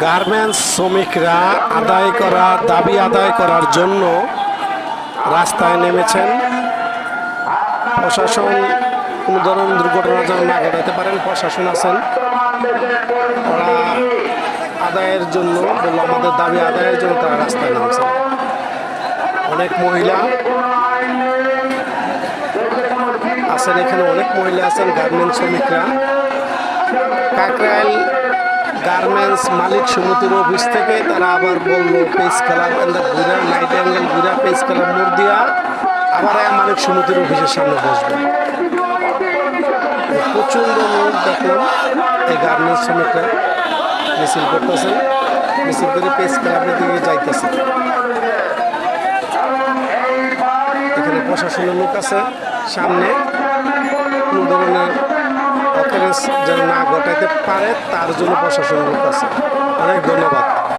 Garments শ্রমিকরা আদায় করা, দাবি আদায় করার জন্য রাস্তায় নেমেছেন। প্রশাসন, কোনো ধরনের দুর্ঘটনা যেন না ঘটাতে পারেন, প্রশাসন আছেন। ওরা আদায়ের জন্য আমাদের দাবি আদায়ের জন্য তারা রাস্তায় নামছেন। অনেক মহিলা আছেন, এখানে অনেক মহিলা আছেন, গার্মেন্টস শ্রমিকরা। কাকরাইল গার্মেন্টস মালিক সমিতির অফিস থেকে তারা আবার বলল পেস ক্লাব ঘুরা নাইট অ্যাঙ্গেল ঘুরা পেস ক্লাব মোড় দিয়া আবার মালিক সমিতির অফিসের সামনে বসবে। প্রচণ্ড লোক দেখলাম, এই গার্মেন্টস শ্রমিকরা মিছিল করতেছে মিছিল করে পেস ক্লাবের দিকে যাইতেছে। এখানে প্রশাসনের লোক আছে, সামনে কোনো ধরনের অকারেন্স যেন না ঘটাইতে পারে তার জন্য প্রশাসনের কাছে অনেক অনেক